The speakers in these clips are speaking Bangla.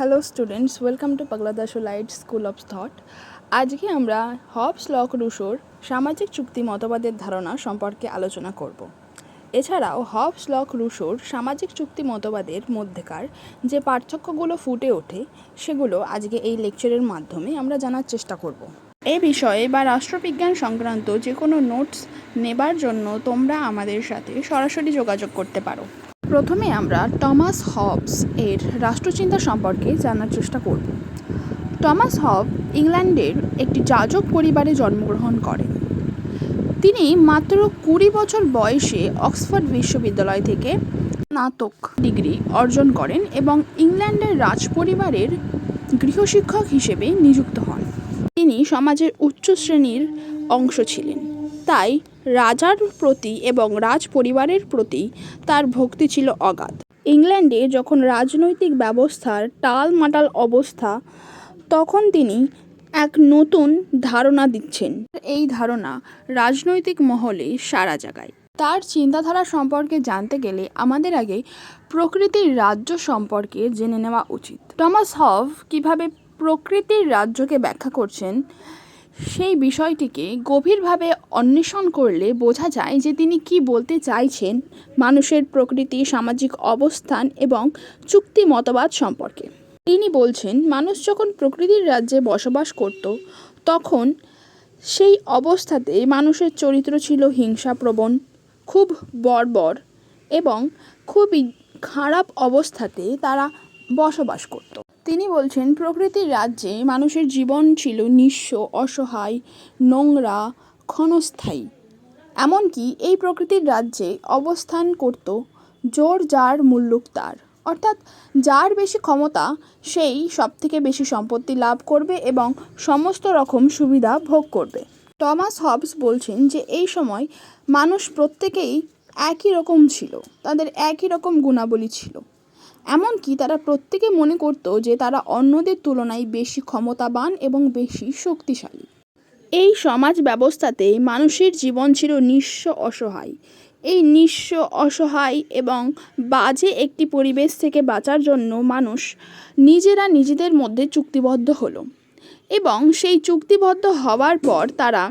হ্যালো স্টুডেন্টস ওয়েলকাম টু পাগলাদাসো লাইট স্কুল অফ থট আজকে আমরা হবস লক রুশোর সামাজিক চুক্তি মতবাদের ধারণা সম্পর্কে আলোচনা করব। এছাড়াও হবস লক রুশোর সামাজিক চুক্তি মতবাদের মধ্যেকার যে পার্থক্যগুলো ফুটে ওঠে, সেগুলো আজকে এই লেকচারের মাধ্যমে আমরা জানার চেষ্টা করব। এ বিষয়ে বা রাষ্ট্রবিজ্ঞান সংক্রান্ত যে কোনো নোটস নেবার জন্য তোমরা আমাদের সাথে সরাসরি যোগাযোগ করতে পারো। প্রথমে আমরা টমাস হবস এর রাষ্ট্রচিন্তা সম্পর্কে জানার চেষ্টা করব। টমাস হব ইংল্যান্ডের একটি যাজক পরিবারে জন্মগ্রহণ করেন। তিনি মাত্র কুড়ি বছর বয়সে অক্সফোর্ড বিশ্ববিদ্যালয় থেকে স্নাতক ডিগ্রি অর্জন করেন এবং ইংল্যান্ডের রাজপরিবারের গৃহশিক্ষক হিসেবে নিযুক্ত হন। তিনি সমাজের উচ্চ শ্রেণির অংশ ছিলেন। তাই রাজার প্রতি এবং রাজ পরিবারের প্রতি তার ভক্তি ছিল অগাধ। ইংল্যান্ডে যখন রাজনৈতিক ব্যবস্থার টালমাটাল অবস্থা, তখন তিনি এক নতুন ধারণা দিচ্ছেন। এই ধারণা রাজনৈতিক মহলে সারা জায়গায় তার চিন্তাধারা সম্পর্কে জানতে গেলে আমাদের আগে প্রকৃতির রাজ্য সম্পর্কে জেনে নেওয়া উচিত। টমাস হভ কীভাবে প্রকৃতির রাজ্যকে ব্যাখ্যা করছেন সেই বিষয়টিকে গভীরভাবে অন্বেষণ করলে বোঝা যায় যে তিনি কি বলতে চাইছেন মানুষের প্রকৃতি, সামাজিক অবস্থান এবং চুক্তি মতবাদ সম্পর্কে। তিনি বলছেন, মানুষ যখন প্রকৃতির রাজ্যে বসবাস করত, তখন সেই অবস্থাতে মানুষের চরিত্র ছিল হিংসাপ্রবণ, খুব বর্বর এবং খুবই খারাপ অবস্থাতে তারা বসবাস করত। তিনি বলছেন, প্রকৃতির রাজ্যে মানুষের জীবন ছিল নিঃস্ব, অসহায়, নোংরা, ক্ষণস্থায়ী। এমনকি এই প্রকৃতির রাজ্যে অবস্থান করত জোর যার মুল্লুক তার। অর্থাৎ যার বেশি ক্ষমতা, সেই সবথেকে বেশি সম্পত্তি লাভ করবে এবং সমস্ত রকম সুবিধা ভোগ করবে। টমাস হবস বলছেন যে, এই সময় মানুষ প্রত্যেকেই একই রকম ছিল। তাদের একই রকম গুণাবলী ছিল। এমনকি তারা প্রত্যেকে মনে করত যে তারা অন্যদের তুলনায় বেশি ক্ষমতাবান এবং বেশি শক্তিশালী। এই সমাজ ব্যবস্থাতে মানুষের জীবন ছিল নিঃস্ব অসহায়। এই নিঃস্ব অসহায় এবং বাজে একটি পরিবেশ থেকে বাঁচার জন্য মানুষ নিজেরা নিজেদের মধ্যে চুক্তিবদ্ধ হলো এবং সেই চুক্তিবদ্ধ হওয়ার পর তারা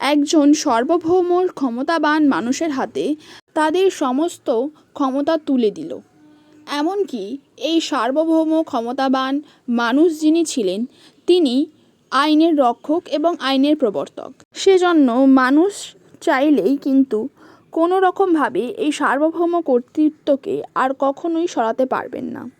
একজন সার্বভৌম ক্ষমতাবান মানুষের হাতে তাদের সমস্ত ক্ষমতা তুলে দিল। এমনকি এই সার্বভৌম ক্ষমতাবান মানুষ যিনি ছিলেন, তিনি আইনের রক্ষক এবং আইনের প্রবর্তক। সেজন্য মানুষ চাইলেই কিন্তু কোনো রকমভাবে এই সার্বভৌম কর্তৃত্বকে আর কখনোই সরাতে পারবেন না।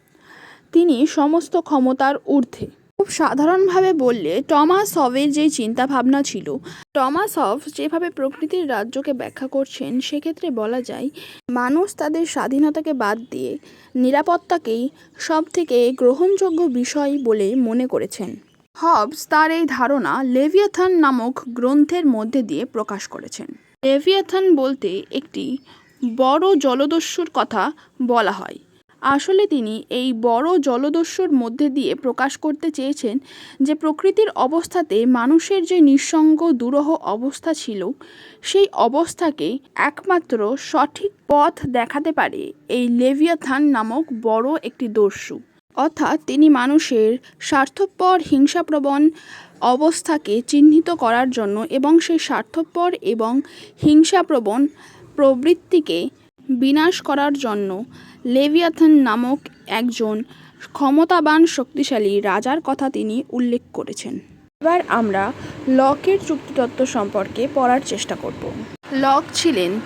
তিনি সমস্ত ক্ষমতার ঊর্ধ্বে। খুব সাধারণভাবে বললে টমাস হভের যে চিন্তাভাবনা ছিল। টমাস হভ যেভাবে প্রকৃতির রাজ্যকে ব্যাখ্যা করছেন, সেক্ষেত্রে বলা যায় মানুষ তাদের স্বাধীনতাকে বাদ দিয়ে নিরাপত্তাকেই সব থেকে গ্রহণযোগ্য বিষয় বলে মনে করেছেন। হবস তার এই ধারণা লেভিয়াথান নামক গ্রন্থের মধ্যে দিয়ে প্রকাশ করেছেন। লেভিয়াথান বলতে একটি বড় জলদস্যুর কথা বলা হয়। আসলে তিনি এই বড় জলদস্যুর মধ্যে দিয়ে প্রকাশ করতে চেয়েছেন যে প্রকৃতির অবস্থাতে মানুষের যে নিঃসঙ্গ দুরহ অবস্থা ছিল, সেই অবস্থাকে একমাত্র সঠিক পথ দেখাতে পারে এই লেভিয়াথান নামক বড় একটি দস্যু। অর্থাৎ তিনি মানুষের স্বার্থপর, হিংসাপ্রবণ অবস্থাকে চিহ্নিত করার জন্য এবং সেই স্বার্থপর এবং হিংসাপ্রবণ প্রবৃত্তিকে বিনাশ করার জন্য লেভিয়াথন নামক একজন ক্ষমতাবান শক্তিশালী রাজার কথা তিনি উল্লেখ করেছেন। এবার আমরা লকের চুক্তিতত্ত্ব সম্পর্কে পড়ার চেষ্টা করব। লক ছিলেন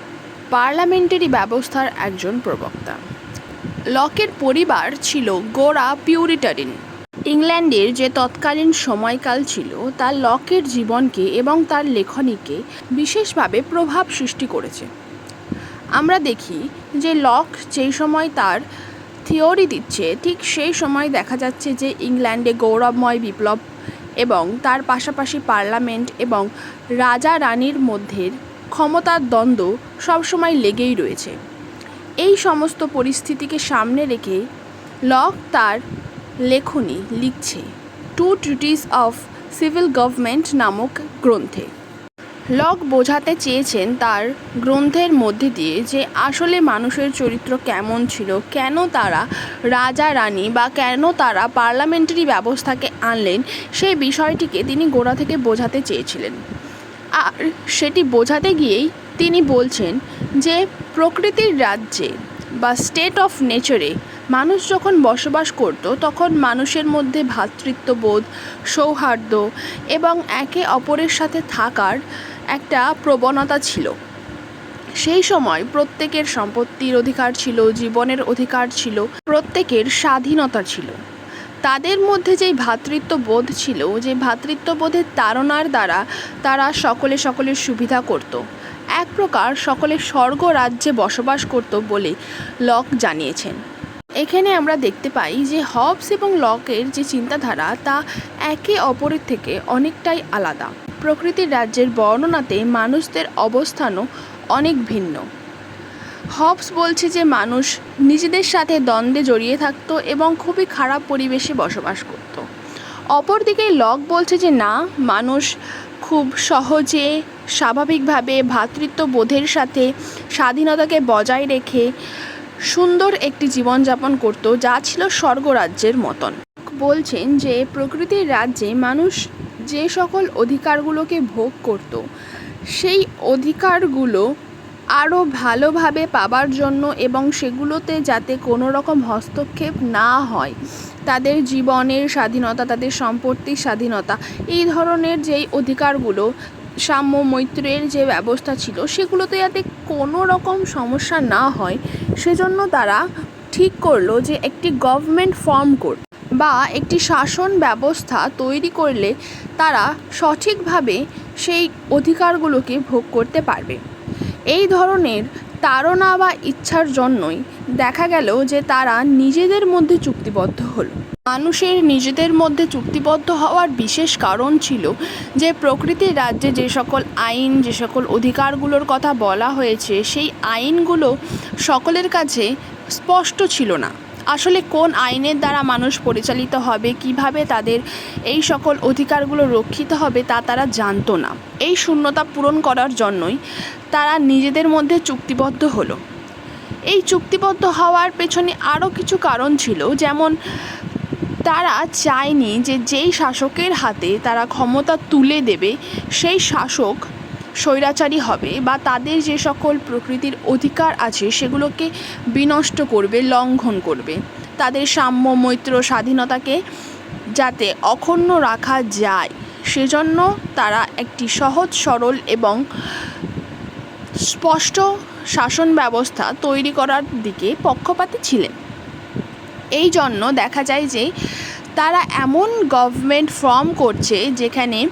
পার্লামেন্টারি ব্যবস্থার একজন প্রবক্তা। লকের পরিবার ছিল গোড়া পিউরিটারিন। ইংল্যান্ডের যে তৎকালীন সময়কাল ছিল, তা লকের জীবনকে এবং তার লেখনীকে বিশেষভাবে প্রভাব সৃষ্টি করেছে। আমরা দেখি যে লক যেই সময় তার থিওরি দিচ্ছে, ঠিক সেই সময় দেখা যাচ্ছে যে ইংল্যান্ডে গৌরবময় বিপ্লব এবং তার পাশাপাশি পার্লামেন্ট এবং রাজা রানীর মধ্যে ক্ষমতার দ্বন্দ্ব সবসময় লেগেই রয়েছে। এই সমস্ত পরিস্থিতিকে সামনে রেখে লক তার লেখনী লিখছে, two treatises of civil government নামক গ্রন্থে। লক বোঝাতে চেয়েছেন তার গ্রন্থের মধ্যে দিয়ে যে আসলে মানুষের চরিত্র কেমন ছিল, কেন তারা রাজা, রানী বা কেন তারা পার্লামেন্টারি ব্যবস্থাকে আনলেন সেই বিষয়টিকে তিনি গোড়া থেকে বোঝাতে চেয়েছিলেন। আর সেটি বোঝাতে গিয়েই তিনি বলছেন যে প্রকৃতির রাজ্যে বা স্টেট অফ নেচারে মানুষ যখন বসবাস করত, তখন মানুষের মধ্যে ভ্রাতৃত্ববোধ সৌহার্দ্য এবং একে অপরের সাথে থাকার একটা প্রবণতা ছিল। সেই সময় প্রত্যেকের সম্পত্তির অধিকার ছিল, জীবনের অধিকার ছিল, প্রত্যেকের স্বাধীনতা ছিল। তাদের মধ্যে যেই ভ্রাতৃত্ববোধ ছিল যে ভ্রাতৃত্ববোধের তাড়নার দ্বারা তারা সকলে সকলের সুবিধা করত। এক প্রকার সকলে স্বর্গ রাজ্যে বসবাস করত বলে লক জানিয়েছেন। এখানে আমরা দেখতে পাই যে হবস এবং লকের যে চিন্তাধারা, তা একে অপরের থেকে অনেকটাই আলাদা। প্রকৃতির রাজ্যের বর্ণনাতে মানুষদের অবস্থানও অনেক ভিন্ন। হবস বলছে যে মানুষ নিজেদের সাথে দ্বন্দ্বে জড়িয়ে থাকত এবং খুবই খারাপ পরিবেশে বসবাস করত। অপরদিকে লক বলছে যে না, মানুষ খুব সহজে, স্বাভাবিকভাবে ভ্রাতৃত্ববোধের সাথে স্বাধীনতাকে বজায় রেখে সুন্দর একটি জীবনযাপন করত, যা ছিল স্বর্গরাজ্যের মতন। বলছেন যে প্রকৃতির রাজ্যে মানুষ যে সকল অধিকারগুলোকে ভোগ করত, সেই অধিকারগুলো আরও ভালোভাবে পাবার জন্য এবং সেগুলোতে যাতে কোনো রকম হস্তক্ষেপ না হয়, তাদের জীবনের স্বাধীনতা, তাদের সম্পত্তির স্বাধীনতা, এই ধরনের যেই অধিকারগুলো, সাম্য মৈত্রের যে ব্যবস্থা ছিল, সেগুলোতে যাতে কোনো রকম সমস্যা না হয়, সেজন্য তারা ঠিক করল যে একটি গভর্নমেন্ট ফর্ম করবে বা একটি শাসন ব্যবস্থা তৈরি করলে তারা সঠিকভাবে সেই অধিকারগুলোকে ভোগ করতে পারবে। এই ধরনের তাড়না বা ইচ্ছার জন্যই দেখা গেল যে তারা নিজেদের মধ্যে চুক্তিবদ্ধ হলো। মানুষের নিজেদের মধ্যে চুক্তিবদ্ধ হওয়ার বিশেষ কারণ ছিল যে প্রকৃতির রাজ্যে যে সকল আইন, যে সকল অধিকারগুলোর কথা বলা হয়েছে, সেই আইনগুলো সকলের কাছে স্পষ্ট ছিল না। আসলে কোন আইনের দ্বারা মানুষ পরিচালিত হবে, কীভাবে তাদের এই সকল অধিকারগুলো রক্ষিত হবে তা তারা জানতো না। এই শূন্যতা পূরণ করার জন্যই তারা নিজেদের মধ্যে চুক্তিবদ্ধ হলো। এই চুক্তিবদ্ধ হওয়ার পেছনে আরও কিছু কারণ ছিল, যেমন তারা চায়নি যে যেই শাসকের হাতে তারা ক্ষমতা তুলে দেবে, সেই শাসক স্বৈরাচারী হবে বা তাদের যে সকল প্রকৃতির অধিকার আছে সেগুলোকে বিনষ্ট করবে, লঙ্ঘন করবে। তাদের সাম্য, মৈত্র, স্বাধীনতাকে যাতে অক্ষুণ্ণ রাখা যায়, সেজন্য তারা একটি সহজ, সরল এবং স্পষ্ট শাসন ব্যবস্থা তৈরি করার দিকে পক্ষপাতী ছিলেন। এই জন্য দেখা যায় যে তারা এমন গভর্নমেন্ট ফর্ম করছে যেখানে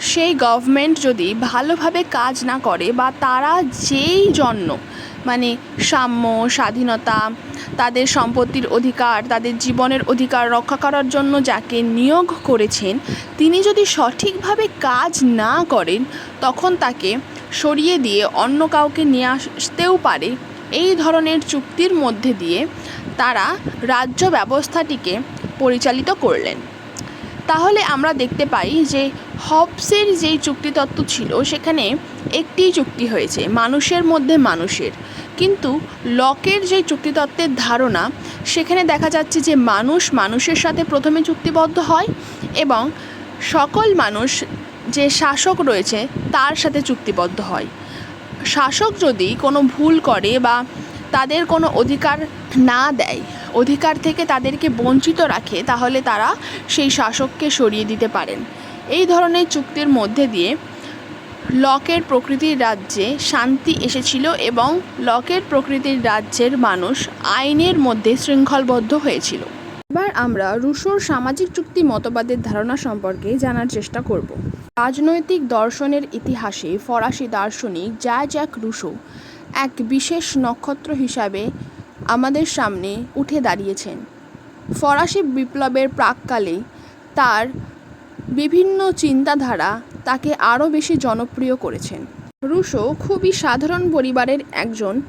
সেই গভর্নমেন্ট যদি ভালোভাবে কাজ না করে বা তারা যেই জন্য মানে সাম্য, স্বাধীনতা, তাদের সম্পত্তির অধিকার, তাদের জীবনের অধিকার রক্ষা করার জন্য যাকে নিয়োগ করেছেন, তিনি যদি সঠিকভাবে কাজ না করেন, তখন তাকে সরিয়ে দিয়ে অন্য কাউকে নিয়ে আসতেও পারে। এই ধরনের চুক্তির মধ্যে দিয়ে তারা রাজ্য ব্যবস্থাটিকে পরিচালিত করলেন। তাহলে আমরা দেখতে পাই যে হবসের যেই চুক্তিতত্ত্ব ছিল, সেখানে একটিই চুক্তি হয়েছে, মানুষের মধ্যে মানুষের। কিন্তু লকের যে চুক্তিতত্ত্বের ধারণা, সেখানে দেখা যাচ্ছে যে মানুষ মানুষের সাথে প্রথমে চুক্তিবদ্ধ হয় এবং সকল মানুষ যে শাসক রয়েছে, তার সাথে চুক্তিবদ্ধ হয়। শাসক যদি কোনো ভুল করে বা তাদের কোনো অধিকার না দেয়, অধিকার থেকে তাদেরকে বঞ্চিত রাখে, তাহলে তারা সেই শাসককে সরিয়ে দিতে পারেন। এই ধরনের চুক্তির মধ্যে দিয়ে লকের প্রকৃতির রাজ্যে শান্তি এসেছিল এবং লকের প্রকৃতির রাজ্যের মানুষ আইনের মধ্যে শৃঙ্খলবদ্ধ হয়েছিল। এবার আমরা রুশোর সামাজিক চুক্তি মতবাদের ধারণা সম্পর্কে জানার চেষ্টা করব। রাজনৈতিক দর্শনের ইতিহাসে ফরাসি দার্শনিক যা জ্যাক রুশো এক বিশেষ নক্ষত্র হিসাবে আমাদের সামনে উঠে দাঁড়িয়েছেন। ফরাসি বিপ্লবের প্রাককালে তার বিভিন্ন চিন্তাধারা তাকে আরও বেশি জনপ্রিয় করেছেন। রুশো খুবই সাধারণ পরিবারের একজন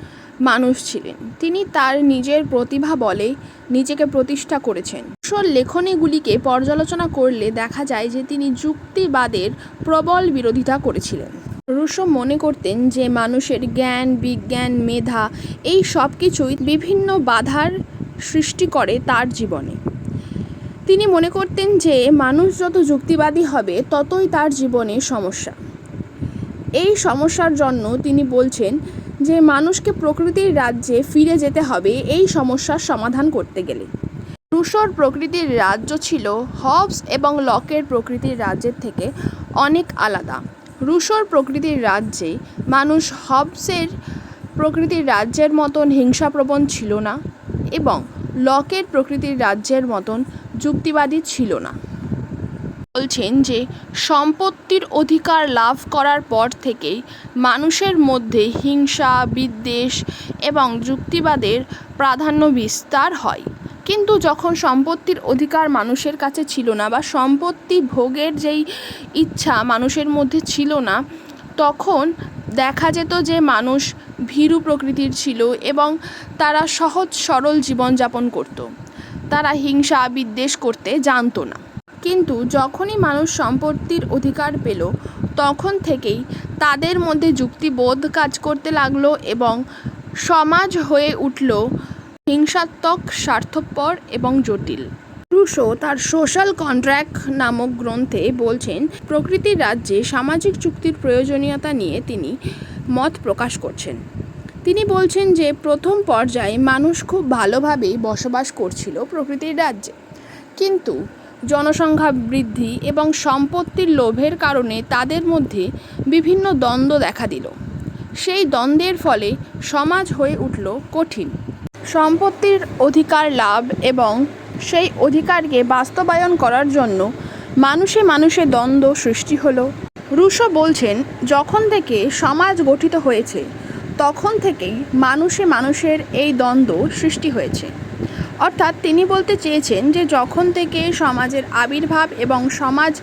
মানুষ ছিলেন। তিনি তার নিজের প্রতিভা বলে নিজেকে প্রতিষ্ঠা করেছেন। রুশোর লেখনীগুলিকে পর্যালোচনা করলে দেখা যায় যে তিনি যুক্তিবাদের প্রবল বিরোধিতা করেছিলেন। রুশো মনে করতেন যে মানুষের জ্ঞান, বিজ্ঞান, মেধা এই সব কিছুই বিভিন্ন বাধার সৃষ্টি করে তার জীবনে। তিনি মনে করতেন যে মানুষ যত যুক্তিবাদী হবে, ততই তার জীবনে সমস্যা। এই সমস্যার জন্য তিনি বলছেন যে মানুষকে প্রকৃতির রাজ্যে ফিরে যেতে হবে, এই সমস্যার সমাধান করতে গেলে। রুশোর প্রকৃতির রাজ্য ছিল হবস এবং লকের প্রকৃতির রাজ্যের থেকে অনেক আলাদা। রুশোর প্রকৃতির রাজ্যে, মানুষ হবসের প্রকৃতির রাজ্যের মতন হিংসাপ্রবণ ছিল না এবং লকের প্রকৃতির রাজ্যের মতন যুক্তিবাদী ছিল না। বলছেন যে, সম্পত্তির অধিকার লাভ করার পর থেকেই মানুষের মধ্যে হিংসা, বিদ্বেষ এবং যুক্তিবাদের প্রাধান্য বিস্তার হয়। কিন্তু যখন সম্পত্তির অধিকার মানুষের কাছে ছিল না বা সম্পত্তি ভোগের যেই ইচ্ছা মানুষের মধ্যে ছিল না, তখন দেখা যেত যে মানুষ ভীরু প্রকৃতির ছিল এবং তারা সহজ সরল জীবনযাপন করত। তারা হিংসা, বিদ্বেষ করতে জানতো না। কিন্তু যখনই মানুষ সম্পত্তির অধিকার পেল, তখন থেকেই তাদের মধ্যে যুক্তিবোধ কাজ করতে লাগল এবং সমাজ হয়ে উঠল হিংসাত্মক, স্বার্থপর এবং জটিল। রুশো তার সোশ্যাল কন্ট্রাক্ট নামক গ্রন্থে বলছেন, প্রকৃতির রাজ্যে সামাজিক চুক্তির প্রয়োজনীয়তা নিয়ে তিনি মত প্রকাশ করছেন। তিনি বলছেন যে, প্রথম পর্যায়ে মানুষ খুব ভালোভাবেই বসবাস করছিল প্রকৃতির রাজ্যে। কিন্তু জনসংখ্যা বৃদ্ধি এবং সম্পত্তির লোভের কারণে তাদের মধ্যে বিভিন্ন দ্বন্দ্ব দেখা দিল। সেই দ্বন্দ্বের ফলে সমাজ হয়ে উঠল কঠিন। সম্পত্তির অধিকার লাভ এবং সেই অধিকারকে বাস্তবায়ন করার জন্য মানুষে মানুষে দ্বন্দ্ব সৃষ্টি হলো। রুশো বলছেন, যখন থেকে সমাজ গঠিত হয়েছে, তখন থেকেই মানুষে মানুষের এই দ্বন্দ্ব সৃষ্টি হয়েছে। অর্থাৎ তিনি বলতে চেয়েছেন যে, যখন থেকে সমাজের আবির্ভাব এবং সমাজ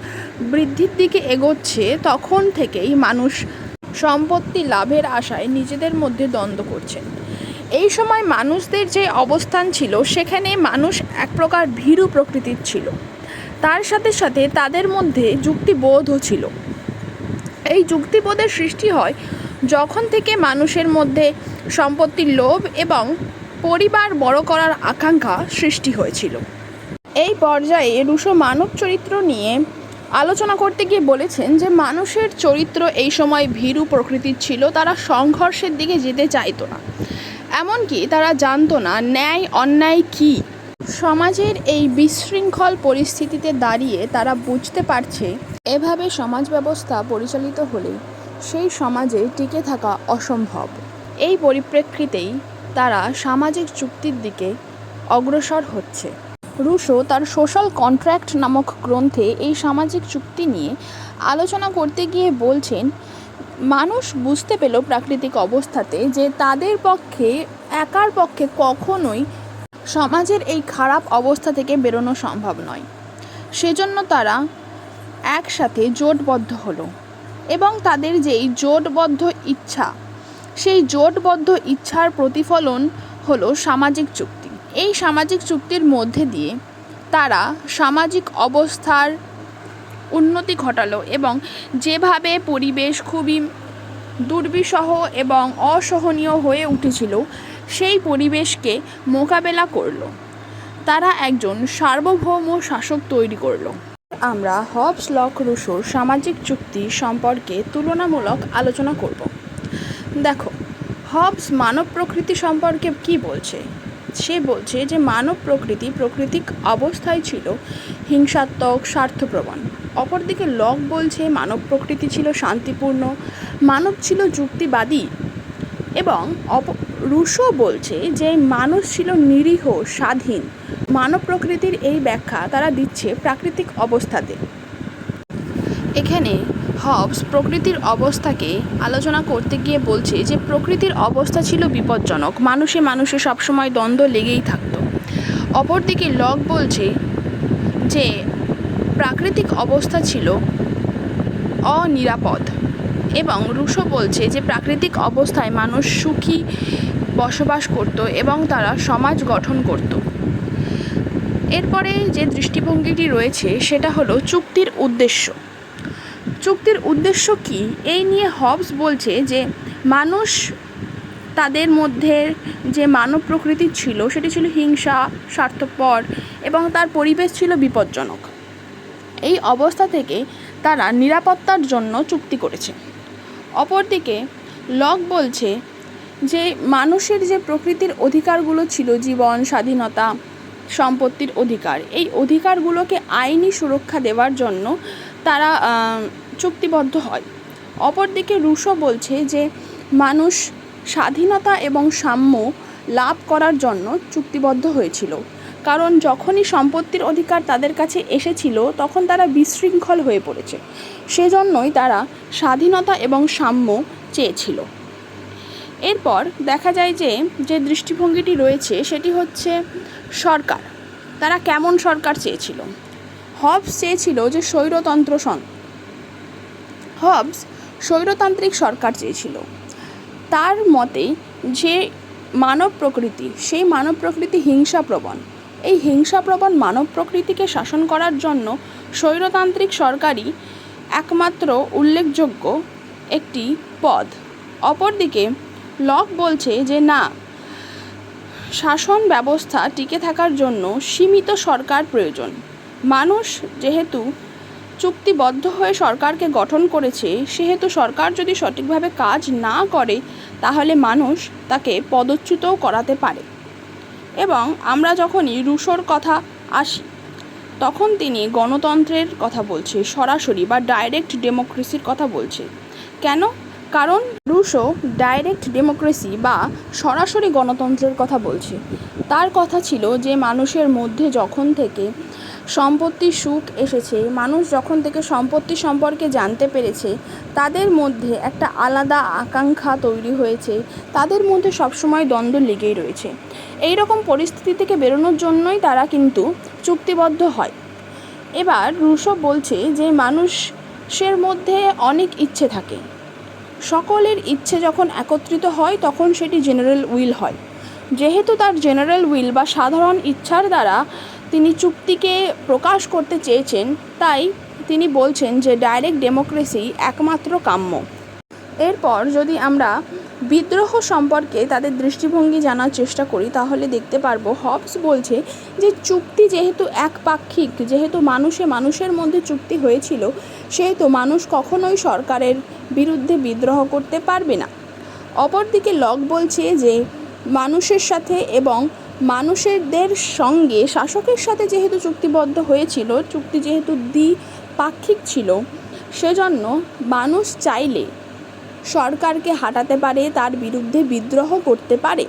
বৃদ্ধির দিকে এগোচ্ছে, তখন থেকেই মানুষ সম্পত্তি লাভের আশায় নিজেদের মধ্যে দ্বন্দ্ব করছেন এই সময় মানুষদের যে অবস্থান ছিল, সেখানে মানুষ এক প্রকার ভীরু প্রকৃতির ছিল। তার সাথে সাথে তাদের মধ্যে যুক্তিবোধও ছিল। এই যুক্তিবোধের সৃষ্টি হয় যখন থেকে মানুষের মধ্যে সম্পত্তির লোভ এবং পরিবার বড় করার আকাঙ্ক্ষা সৃষ্টি হয়েছিল। এই পর্যায়ে রুশো মানব চরিত্র নিয়ে আলোচনা করতে গিয়ে বলেছেন যে, মানুষের চরিত্র এই সময় ভীরু প্রকৃতির ছিল, তারা সংঘর্ষের দিকে যেতে চাইতো না। এমনকি তারা জানতো না ন্যায়, অন্যায় কী। সমাজের এই বিশৃঙ্খল পরিস্থিতিতে দাঁড়িয়ে তারা বুঝতে পারছে, এভাবে সমাজ ব্যবস্থা পরিচালিত হলে সেই সমাজে টিকে থাকা অসম্ভব। এই পরিপ্রেক্ষিতেই তারা সামাজিক চুক্তির দিকে অগ্রসর হচ্ছে। রুশো তার সোশ্যাল কন্ট্রাক্ট নামক গ্রন্থে এই সামাজিক চুক্তি নিয়ে আলোচনা করতে গিয়ে বলছেন মানুষ বুঝতে পেল প্রাকৃতিক অবস্থাতে যে তাদের পক্ষে, একার পক্ষে কখনোই সমাজের এই খারাপ অবস্থা থেকে বেরোনো সম্ভব নয়। সেজন্য তারা একসাথে জোটবদ্ধ হলো এবং তাদের যেই জোটবদ্ধ ইচ্ছা, সেই জোটবদ্ধ ইচ্ছার প্রতিফলন হলো সামাজিক চুক্তি। এই সামাজিক চুক্তির মধ্যে দিয়ে তারা সামাজিক অবস্থার উন্নতি ঘটালো এবং যেভাবে পরিবেশ খুবই দুর্বিষহ এবং অসহনীয় হয়ে উঠেছিল, সেই পরিবেশকে মোকাবেলা করল। তারা একজন সার্বভৌম শাসক তৈরি করল। আমরা হবস লক রুশোর সামাজিক চুক্তি সম্পর্কে তুলনামূলক আলোচনা করব। দেখো, হবস মানব প্রকৃতি সম্পর্কে কি বলছে? সে বলছে যে মানব প্রকৃতি প্রকৃতিক অবস্থায় ছিল হিংসাত্মক, স্বার্থপ্রবণ। অপরদিকে লক বলছে মানব প্রকৃতি ছিল শান্তিপূর্ণ, মানব ছিল যুক্তিবাদী এবং অপ, রুশো বলছে যে মানুষ ছিল নিরীহ, স্বাধীন। মানব প্রকৃতির এই ব্যাখ্যা তারা দিচ্ছে প্রাকৃতিক অবস্থাতে। এখানে হবস প্রকৃতির অবস্থাকে আলোচনা করতে গিয়ে বলছে যে প্রকৃতির অবস্থা ছিল বিপজ্জনক, মানুষে মানুষে সবসময় দ্বন্দ্ব লেগেই থাকতো। অপরদিকে লক বলছে যে প্রাকৃতিক অবস্থা ছিল অনিরাপদ। এবং রুশো বলছে যে প্রাকৃতিক অবস্থায় মানুষ সুখী বসবাস করত এবং তারা সমাজ গঠন করত। এরপরে যে দৃষ্টিভঙ্গিটি রয়েছে, সেটা হলো চুক্তির উদ্দেশ্য। চুক্তির উদ্দেশ্য কী? এই নিয়ে হবস বলছে যে মানুষ তাদের মধ্যে যে মানব প্রকৃতি ছিল, সেটি ছিল হিংসা, স্বার্থপর এবং তার পরিবেশ ছিল বিপজ্জনক। এই অবস্থা থেকে তারা নিরাপত্তার জন্য চুক্তি করেছে। অপরদিকে, লক বলছে যে মানুষের যে প্রকৃতির অধিকারগুলো ছিল, জীবন, স্বাধীনতা, সম্পত্তির অধিকার, এই অধিকারগুলোকে আইনি সুরক্ষা দেওয়ার জন্য তারা চুক্তিবদ্ধ হয়। অপরদিকে রুশো বলছে যে মানুষ স্বাধীনতা এবং সাম্য লাভ করার জন্য চুক্তিবদ্ধ হয়েছিল। কারণ যখনই সম্পত্তির অধিকার তাদের কাছে এসেছিল, তখন তারা বিশৃঙ্খল হয়ে পড়েছে। সেজন্যই তারা স্বাধীনতা এবং সাম্য চেয়েছিল। এরপর দেখা যায় যে যে দৃষ্টিভঙ্গিটি রয়েছে, সেটি হচ্ছে সরকার। তারা কেমন সরকার চেয়েছিল? হবস চেয়েছিল যে স্বৈরতন্ত্র সন, হবস স্বৈরতান্ত্রিক সরকার চেয়েছিল। তার মতে যে মানব প্রকৃতি, সেই মানব প্রকৃতি হিংসাপ্রবণ। এই হিংসাপ্রবণ মানব প্রকৃতিকে শাসন করার জন্য স্বৈরতান্ত্রিক সরকারই একমাত্র উল্লেখযোগ্য একটি পদ অপরদিকে, লক বলছে যে না, শাসন ব্যবস্থা টিকে থাকার জন্য সীমিত সরকার প্রয়োজন। মানুষ যেহেতু চুক্তিবদ্ধ হয়ে সরকারকে গঠন করেছে, সেহেতু সরকার যদি সঠিকভাবে কাজ না করে, তাহলে মানুষ তাকে পদচ্যুতও করাতে পারে। এবং আমরা যখনই রুশোর কথা আসি, তখন তিনি গণতন্ত্রের কথা বলছে, সরাসরি বা ডাইরেক্ট ডেমোক্রেসির কথা বলছে। কেন? কারণ রুশো ডাইরেক্ট ডেমোক্রেসি বা সরাসরি গণতন্ত্রের কথা বলছে। তার কথা ছিল যে মানুষের মধ্যে যখন থেকে সম্পত্তির সুখ এসেছে, মানুষ যখন থেকে সম্পত্তি সম্পর্কে জানতে পেরেছে, তাদের মধ্যে একটা আলাদা আকাঙ্ক্ষা তৈরি হয়েছে। তাদের মধ্যে সবসময় দ্বন্দ্ব লেগেই রয়েছে। এই রকম পরিস্থিতি থেকে বেরোনোর জন্যই তারা কিন্তু চুক্তিবদ্ধ হয়। এবার রুশো বলছে যে মানুষের মধ্যে অনেক ইচ্ছে থাকে। সকলের ইচ্ছে যখন একত্রিত হয়, তখন সেটি জেনারেল উইল হয়। যেহেতু তার জেনারেল উইল বা সাধারণ ইচ্ছার দ্বারা তিনি চুক্তিকে প্রকাশ করতে চেয়েছেন, তাই তিনি বলছেন যে ডাইরেক্ট ডেমোক্রেসি একমাত্র কাম্য। এরপর যদি আমরা বিদ্রোহ সম্পর্কে তাদের দৃষ্টিভঙ্গি জানার চেষ্টা করি, তাহলে দেখতে পারব। হবস বলছে যে, চুক্তি যেহেতু একপাক্ষিক, যেহেতু মানুষে মানুষের মধ্যে চুক্তি হয়েছিল, সেহেতু মানুষ কখনোই সরকারের বিরুদ্ধে বিদ্রোহ করতে পারবে না। অপরদিকে লক বলছে যে, মানুষের সাথে এবং মানুষেরদের সঙ্গে, শাসকের সাথে যেহেতু চুক্তিবদ্ধ হয়েছিল, চুক্তি যেহেতু দ্বিপাক্ষিক ছিল, সেজন্য মানুষ চাইলে সরকারকে হাঁটাতে পারে, তার বিরুদ্ধে বিদ্রোহ করতে পারে।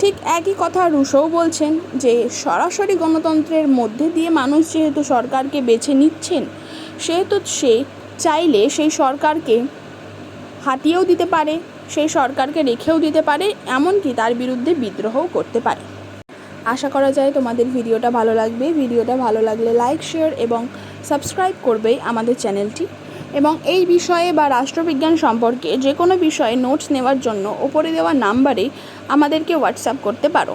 ঠিক একই কথা রুশোও বলছেন যে, সরাসরি গণতন্ত্রের মধ্যে দিয়ে মানুষ যেহেতু সরকারকে বেছে নিচ্ছেন, সেহেতু সে চাইলে সেই সরকারকে হাতিয়েও দিতে পারে, সেই সরকারকে রেখেও দিতে পারে, এমনকি তার বিরুদ্ধে বিদ্রোহও করতে পারে। আশা করা যায় তোমাদের ভিডিওটা ভালো লাগবে। ভিডিওটা ভালো লাগলে লাইক, শেয়ার এবং সাবস্ক্রাইব করবে আমাদের চ্যানেলটি। এবং এই বিষয়ে বা রাষ্ট্রবিজ্ঞান সম্পর্কে যে কোনো বিষয়ে নোটস নেওয়ার জন্য ওপরে দেওয়া নাম্বারে আমাদেরকে হোয়াটসঅ্যাপ করতে পারো।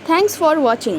Thanks for watching